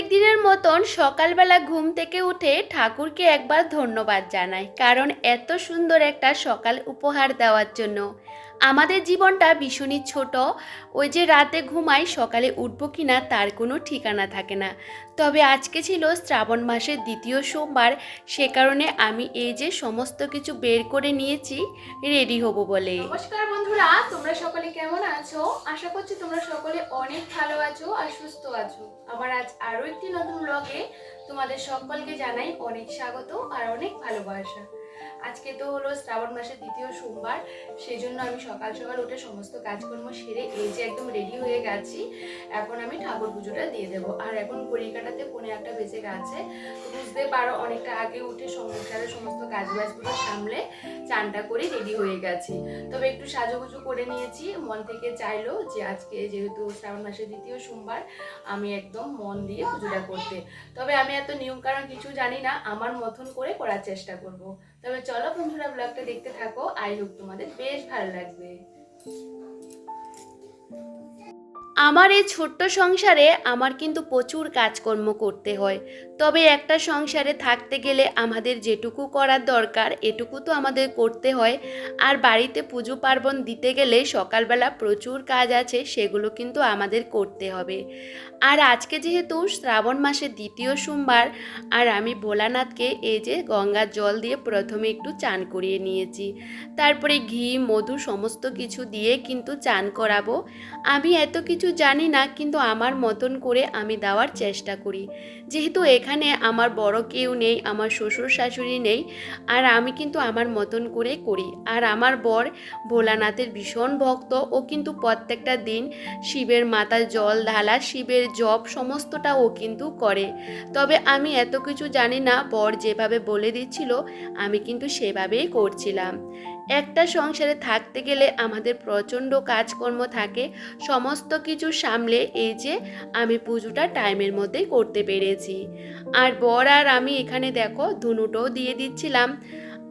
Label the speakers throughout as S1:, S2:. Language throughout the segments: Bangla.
S1: প্রত্যেক দিনের মতন সকালবেলা ঘুম থেকে উঠে ঠাকুরকে একবার ধন্যবাদ জানাই, কারণ এত সুন্দর একটা সকাল উপহার দেওয়ার জন্য। আমাদের জীবনটা ভীষণই ছোট। ওই যে রাতে ঘুমাই, সকালে উঠবো কিনা তার কোনো ঠিকানা থাকে না। তবে আজকে ছিল শ্রাবণ মাসের দ্বিতীয় সোমবার, সে কারণে আমি এই যে সমস্ত কিছু বের করে নিয়েছি, রেডি হব বলে।
S2: নমস্কার বন্ধুরা, তোমরা সকলে কেমন আছো? আশা করছি তোমরা সকলে অনেক ভালো আছো আর সুস্থ আছো। আমার আজ আরও একটি নতুন ব্লগে তোমাদের সকলকে জানাই অনেক স্বাগত আর অনেক ভালোবাসা। আজকে তো হলো শ্রাবণ মাসের দ্বিতীয় সোমবার, সেই জন্য আমি সকাল সকাল উঠে সমস্ত কাজকর্ম সেরে এই যে একদম রেডি হয়ে গেছি, এখন আমি ঠাকুর পুজোটা দিয়ে দেবো। আর এখন ঘড়ি কাটাতে পৌনে একটা বেজে গেছে বুঝতে পারো অনেকটা আগে উঠে সংসারের সমস্ত কাজ বাজগুলো সামলে চানটা করে রেডি হয়ে গেছি। তবে একটু সাজুগুজু করে নিয়েছি, মন থেকে চাইলো যে আজকে যেহেতু শ্রাবণ মাসের দ্বিতীয় সোমবার, আমি একদম মন দিয়ে পুজোটা করতে। তবে আমি এত নিয়ম কারণ কিছু জানি না, আমার মতন করে করার চেষ্টা করব। তবে চলো বন্ধুরা ব্লগটা দেখতে থাকো আই হোপ তোমাদের বেশ ভালো লাগবে।
S1: আমার এই ছোট্ট সংসারে আমার কিন্তু প্রচুর কাজকর্ম করতে হয়। তবে একটা সংসারে থাকতে গেলে আমাদের যেটুকু করার দরকার, এটুকু তো আমাদের করতে হয়। আর বাড়িতে পুজো পার্বণ দিতে গেলে সকালবেলা প্রচুর কাজ আছে, সেগুলো কিন্তু আমাদের করতে হবে। আর আজকে যেহেতু শ্রাবণ মাসের দ্বিতীয় সোমবার, আর আমি ভোলানাথকে এই যে গঙ্গার জল দিয়ে প্রথমে একটু চান করিয়ে নিয়েছি। তারপরে ঘি, মধু সমস্ত কিছু দিয়ে কিন্তু চান করাবো। আমি এত কিছু জানি না, কিন্তু আমার মতন করে আমি দেওয়ার চেষ্টা করি। যেহেতু এখানে আমার বড় কেউ নেই, আমার শ্বশুর শাশুড়ি নেই, আর আমি কিন্তু আমার মতন করে করি। আর আমার বর ভোলানাথের ভীষণ ভক্ত, ও কিন্তু প্রত্যেকটা দিন শিবের মাথায় জল, ঢালা শিবের জপ সমস্তটা ও কিন্তু করে। তবে আমি এত কিছু জানি না, বর যেভাবে বলে দিচ্ছিল, আমি কিন্তু সেভাবেই করছিলাম। একটা সংসারে থাকতে গেলে আমাদের প্রচণ্ড কাজকর্ম থাকে, সমস্ত কিছু সামলে এই যে আমি পুজোটা টাইমের মধ্যেই করতে পেরেছি। আর বর আর আমি এখানে দেখো ধুনুটাও দিয়ে দিচ্ছিলাম।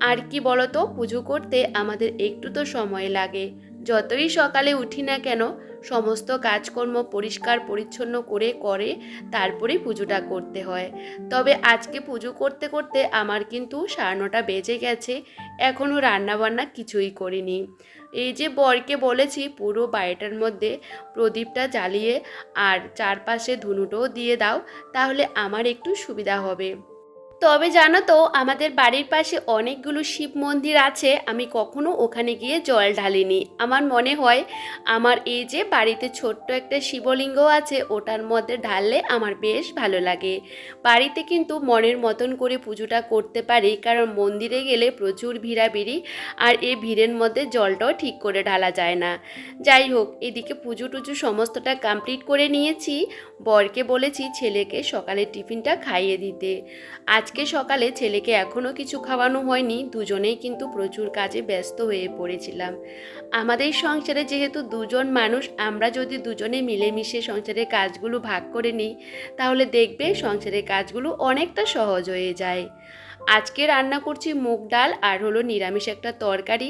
S1: আর কি বলতো, পুজো করতে আমাদের একটু তো সময় লাগে। যতই সকালে উঠি না কেন সমস্ত কাজকর্ম পরিষ্কার পরিচ্ছন্ন করে করে তারপরেই পুজোটা করতে হয়। তবে আজকে পুজো করতে করতে আমার কিন্তু সাড়ে নটা বেজে গেছে এখনও রান্নাবান্না কিছুই করিনি। এই যে বরকে বলেছি পুরো বাড়িটার মধ্যে প্রদীপটা জ্বালিয়ে আর চারপাশে ধুনুটোও দিয়ে দাও, তাহলে আমার একটু সুবিধা হবে। তবে জানো তো, আমাদের বাড়ির পাশে অনেকগুলো শিব মন্দির আছে, আমি কখনো ওখানে গিয়ে জল ঢালিনি। আমার মনে হয় আমার এই যে বাড়িতে ছোট্ট একটা শিবলিঙ্গ আছে, ওটার মধ্যে ঢাললে আমার বেশ ভালো লাগে। বাড়িতে কিন্তু মনের মতন করে পুজোটা করতে পারি, কারণ মন্দিরে গেলে প্রচুর ভিড়াভিড়ি আর এই ভিড়ের মধ্যে জলটাও ঠিক করে ঢালা যায় না। যাই হোক, এদিকে পুজো টুজো সমস্তটা কমপ্লিট করে নিয়েছি। বরকে বলেছি ছেলেকে সকালে টিফিনটা খাইয়ে দিতে। আজকে সকালে ছেলেকে এখনও কিছু খাওয়ানো হয়নি, দুজনেই কিন্তু প্রচুর কাজে ব্যস্ত হয়ে পড়েছিলাম। আমাদের সংসারে যেহেতু দুজন মানুষ, আমরা যদি দুজনে মিলেমিশে সংসারের কাজগুলো ভাগ করে নিই, তাহলে দেখবে সংসারের কাজগুলো অনেকটা সহজ হয়ে যায়। আজকে রান্না করছি মুগ ডাল আর হলো নিরামিষ একটা তরকারি।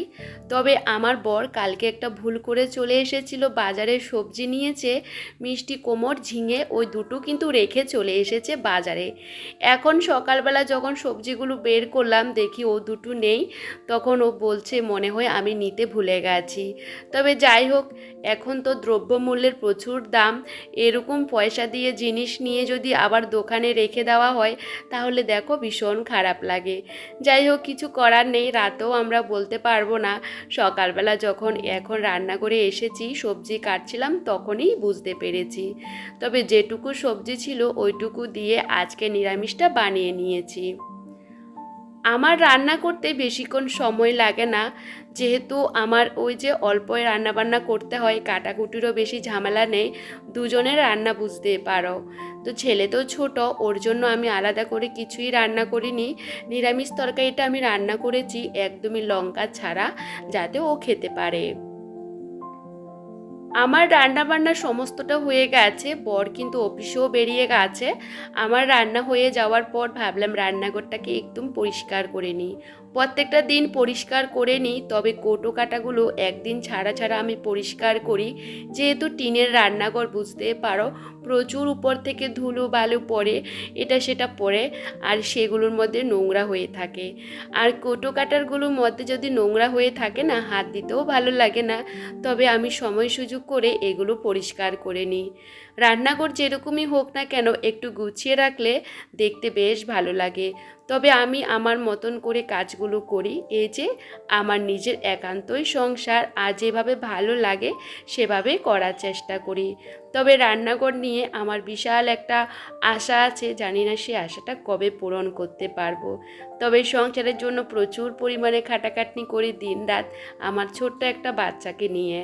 S1: তবে আমার বর কালকে একটা ভুল করে চলে এসেছিল, বাজারে সবজি নিয়েছে, মিষ্টি কোমর ঝিঙে ওই দুটো কিন্তু রেখে চলে এসেছে বাজারে। এখন সকালবেলা যখন সবজিগুলো বের করলাম, দেখি ও দুটো নেই, তখন ও বলছে মনে হয় আমি নিতে ভুলে গেছি। তবে যাই হোক, এখন তো দ্রব্যমূল্যের প্রচুর দাম, এরকম পয়সা দিয়ে জিনিস নিয়ে যদি আবার দোকানে রেখে দেওয়া হয়, তাহলে দেখো ভীষণ খারাপ। লাগে। যাই হোক, কিছু করার নেই, রাতেও আমরা বলতে পারব না। সকালবেলা যখন এখন রান্না করে এসেছি, সবজি কাটছিলাম, তখনই বুঝতে পেরেছি। তবে যেটুকু সবজি ছিল, ওইটুকু দিয়ে আজকে নিরামিষটা বানিয়ে নিয়েছি। আমার রান্না করতে বেশিক্ষণ সময় লাগে না। যেহেতু আমার ওই যে অল্পই রান্নাবান্না করতে হয়, কাটাকুটিরও বেশি ঝামেলা নেই দুজনের রান্না বুঝতে পারো। তো ছেলে তো ছোট, ওর জন্য আমি আলাদা করে কিছুই রান্না করিনি। নিরামিষ তরকারিটা আমি রান্না করেছি, একদমই লঙ্কা ছাড়া, যাতে ও খেতে পারে। আমার রান্না বান্না সমস্তটা হয়ে গেছে, বর কিন্তু অফিসেও বেরিয়ে গেছে। আমার রান্না হয়ে যাওয়ার পর ভাবলাম রান্নাঘরটাকে একদম পরিষ্কার করে নিই। প্রত্যেকটা দিন পরিষ্কার করে নিই, তবে কোটো কাটাগুলো একদিন ছাড়া ছাড়া আমি পরিষ্কার করি। যেহেতু টিনের রান্নাঘর বুঝতে পারো প্রচুর উপর থেকে ধুলো বালু পড়ে, এটা সেটা পড়ে, আর সেগুলোর মধ্যে নোংরা হয়ে থাকে। আর কোটো কাটারগুলোর মধ্যে যদি নোংরা হয়ে থাকে না, হাত দিতেও ভালো লাগে না। তবে আমি সময় সুযোগ করে এগুলো পরিষ্কার করে নিই। রান্নাঘর যেরকমই হোক না কেন, একটু গুছিয়ে রাখলে দেখতে বেশ ভালো লাগে। তবে আমি আমার মতন করে কাজগুলো করি, এই যে আমার নিজের একান্তই সংসার, আর যেভাবে ভালো লাগে সেভাবে করার চেষ্টা করি। তবে রান্নাঘর নিয়ে আমার বিশাল একটা আশা আছে, জানি না সে আশাটা কবে পূরণ করতে পারব। তবে সংসারের জন্য প্রচুর পরিমাণে খাটাখাটনি করি দিন রাত আমার ছোট্ট একটা বাচ্চাকে নিয়ে।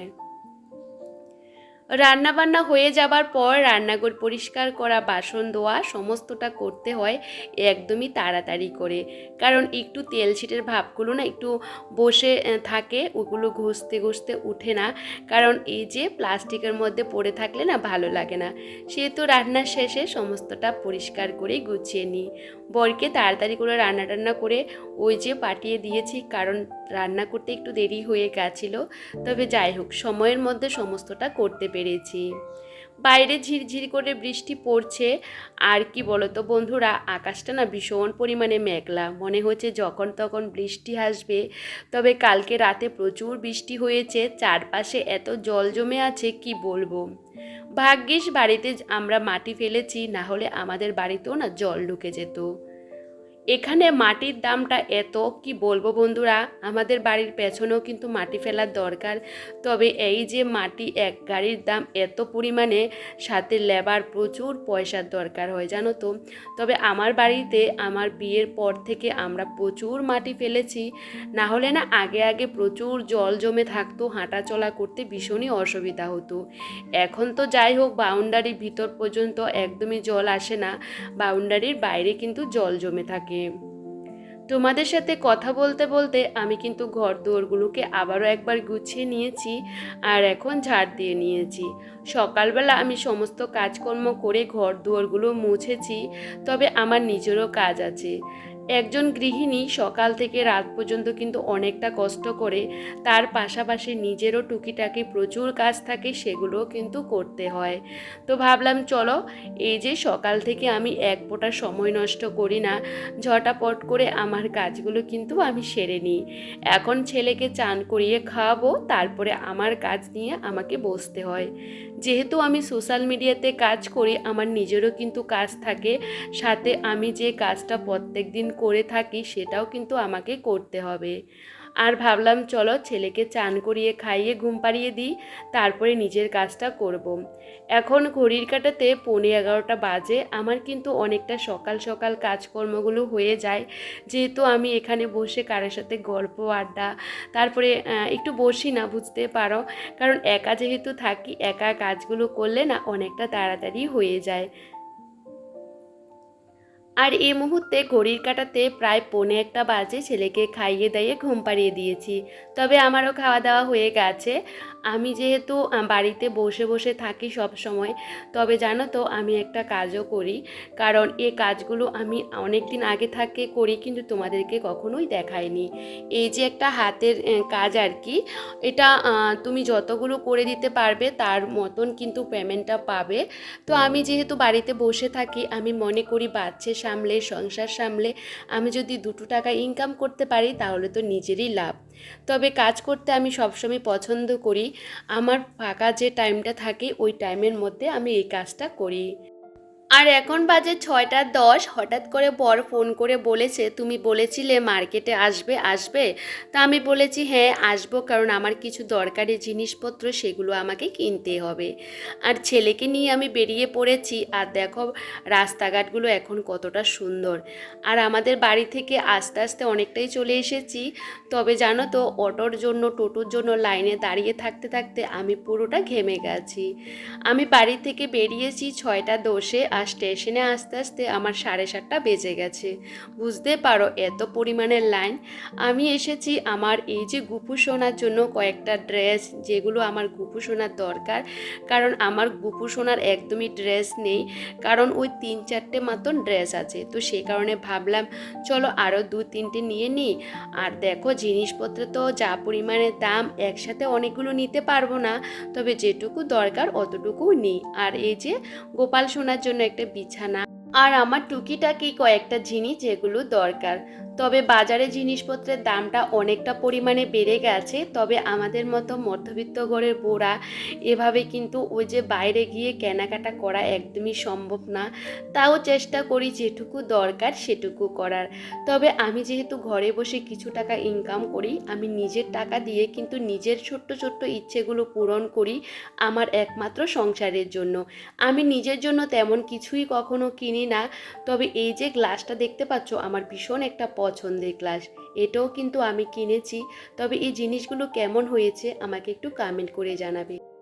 S1: রান্নাবান্না হয়ে যাবার পর রান্নাঘর পরিষ্কার করা, বাসন ধোয়া, সমস্তটা করতে হয় একদমই তাড়াতাড়ি করে। কারণ একটু তেল ছিটের ভাবগুলো না একটু বসে থাকে, ওগুলো ঘষতে ঘষতে উঠে না। কারণ এই যে প্লাস্টিকের মধ্যে পড়ে থাকলে না ভালো লাগে না। সেহেতু রান্নার শেষে সমস্তটা পরিষ্কার করে গুছিয়ে নিই। বরকে তাড়াতাড়ি করে রান্না টান্না করে ওই যে পাঠিয়ে দিয়েছি, কারণ রান্না করতে একটু দেরি হয়ে গেছিল। তবে যাই হোক, সময়ের মধ্যে সমস্তটা করতে পেরেছি। বাইরে ঝিরঝির করে বৃষ্টি পড়ছে, আর কি বলতো বন্ধুরা, আকাশটা না ভীষণ পরিমাণে মেঘলা। মনে হচ্ছে যখন তখন বৃষ্টি আসবে, তবে কালকে রাতে প্রচুর বৃষ্টি হয়েছে, চারপাশে এত জল জমে আছে, কি বলব? ভাগ্যিস বাড়িতে আমরা মাটি ফেলেছি, না হলে আমাদের বাড়িতেও না জল ঢুকে যেত। এখানে মাটির দামটা এত, কি বলব বন্ধুরা? আমাদের বাড়ির পেছনেও কিন্তু মাটি ফেলার দরকার। তবে এই যে মাটি এক গাড়ির দাম এত পরিমাণে, সাথে লেবার প্রচুর পয়সার দরকার হয়, জানো তো? তবে আমার বাড়িতে আমার বিয়ের পর থেকে আমরা প্রচুর মাটি ফেলেছি। না হলে না আগে আগে প্রচুর জল জমে থাকতো হাঁটা চলা করতে ভীষণই অসুবিধা হতো। এখন তো যাই হোক, বাউন্ডারির ভিতর পর্যন্ত একদমই জল আসে না। বাউন্ডারির বাইরে কিন্তু জল জমে থাকে। তোমাদের সাথে কথা বলতে বলতে আমি কিন্তু ঘর দুয়ারগুলোকে আবারও একবার গুছিয়ে নিয়েছি আর এখন ঝাড় দিয়ে নিয়েছি। সকালবেলা আমি সমস্ত কাজকর্ম করে ঘর দুয়ারগুলো মুছেছি, তবে আমার নিজেরও কাজ আছে। একজন গৃহিণী সকাল থেকে রাত পর্যন্ত কিন্তু অনেকটা কষ্ট করে, তার পাশাপাশি নিজেরও টুকিটাকি প্রচুর কাজ থাকে সেগুলোও কিন্তু করতে হয়। তো ভাবলাম, চলো, এই যে সকাল থেকে আমি এক ফোঁটা সময় নষ্ট করি না, ঝটাপট করে আমার কাজগুলো কিন্তু আমি সেরে নিই। এখন ছেলেকে চান করিয়ে খাওয়াবো, তারপরে আমার কাজ নিয়ে আমাকে বসতে হয়। যেহেতু আমি সোশ্যাল মিডিয়াতে কাজ করি, আমার নিজেরও কিন্তু কাজ থাকে, সাথে আমি যে কাজটা প্রত্যেক দিন করে থাকি সেটাও কিন্তু আমাকে করতে হবে। আর ভাবলাম চলো ছেলেকে চান করিয়ে খাইয়ে ঘুম পাড়িয়ে দিই, তারপরে নিজের কাজটা করব। এখন ঘড়ির কাটাতে পৌনে এগারোটা বাজে, আমার কিন্তু অনেকটা সকাল সকাল কাজকর্মগুলো হয়ে যায়। যেহেতু আমি এখানে বসে কারোর সাথে গল্প, আড্ডা, তারপরে একটু বসি না, বুঝতে পারো? কারণ একা যেহেতু থাকি, একা কাজগুলো করলে না অনেকটা তাড়াতাড়ি হয়ে যায়। আর এই মুহূর্তে ঘড়ির কাটাতে প্রায় পৌনে একটা বাজে ছেলেকে খাইয়ে দাইয়ে ঘুম পাড়িয়ে দিয়েছি। তবে আমারও খাওয়া দাওয়া হয়ে গেছে। আমি যেহেতু বাড়িতে বসে বসে থাকি সব সময়, তবে জানো তো আমি একটা কাজও করি। কারণ এই কাজগুলো আমি অনেক দিন আগে থাকে করি কিন্তু তোমাদেরকে কখনোই দেখাইনি। এই যে একটা হাতের কাজ আর কি, এটা তুমি যতগুলো করে দিতে পারবে তার মতন কিন্তু পেমেন্টটা পাবে। তো আমি যেহেতু বাড়িতে বসে থাকি, আমি মনে করি বাচ্চা সামলে, সংসার সামলে আমি যদি দুটো টাকা ইনকাম করতে পারি তাহলে তো নিজেরই লাভ। তবে কাজ করতে আমি সবসময় পছন্দ করি। আমার ফাঁকা যে টাইমটা থাকে ওই টাইমের মধ্যে আমি এই কাজটা করি। আর এখন বাজে ছয়টা দশ, হঠাৎ করে বর ফোন করে বলেছে, তুমি বলেছিলে মার্কেটে আসবে আসবে? তা আমি বলেছি হ্যাঁ আসব, কারণ আমার কিছু দরকারি জিনিসপত্র সেগুলো আমাকে কিনতে হবে। আর ছেলেকে নিয়ে আমি বেরিয়ে পড়েছি, আর দেখো রাস্তাঘাটগুলো এখন কতটা সুন্দর। আর আমাদের বাড়ি থেকে আস্তে আস্তে অনেকটাই চলে এসেছি, তবে জানো তো, অটোর জন্য, টোটোর জন্য লাইনে দাঁড়িয়ে থাকতে থাকতে আমি পুরোটা ঘেমে গেছি। আমি বাড়ি থেকে বেরিয়েছি ছয়টা দশে আর স্টেশনে আস্তে আস্তে আমার সাড়ে সাতটা বেজে গেছে। বুঝতে পারো এত পরিমাণের লাইন আমি এসেছি আমার এই যে গুপু সোনার জন্য কয়েকটা ড্রেস যেগুলো আমার গুপু সোনার দরকার। কারণ আমার গুপু সোনার একদমই ড্রেস নেই। কারণ ওই তিন চারটে মতন ড্রেস আছে। তো সেই কারণে ভাবলাম, চলো আরও দু তিনটে নিয়ে নিই। আর দেখো জিনিসপত্র তো যা পরিমাণে দাম, একসাথে অনেকগুলো নিতে পারব না। তবে যেটুকু দরকার অতটুকু নিই। আর এই যে গোপাল সোনার জন্য একটা বিছানা আর আমার টুকিটাকি কয়েকটা জিনিস যেগুলো দরকার। তবে বাজারে জিনিসপত্রের দামটা অনেকটা পরিমাণে বেড়ে গেছে, তবে আমাদের মতো মধ্যবিত্ত ঘরের বোড়া এভাবে কিন্তু ওই যে বাইরে গিয়ে কেনাকাটা করা একদমই সম্ভব না। তাও চেষ্টা করি যেটুকু দরকার সেটুকু করার। তবে আমি যেহেতু ঘরে বসে কিছু টাকা ইনকাম করি, আমি নিজের টাকা দিয়ে কিন্তু নিজের ছোট্ট ছোট্ট ইচ্ছেগুলো পূরণ করি আমার একমাত্র সংসারের জন্য। আমি নিজের জন্য তেমন কিছুই কখনো না, তবে এই যে গ্লাসটা দেখতে পাচ্ছ, আমার ভীষণ একটা পছন্দের গ্লাস। এটাও কিন্তু আমি কিনেছি, তবে এই জিনিসগুলো কেমন হয়েছে আমাকে একটু কমেন্ট করে জানাবে।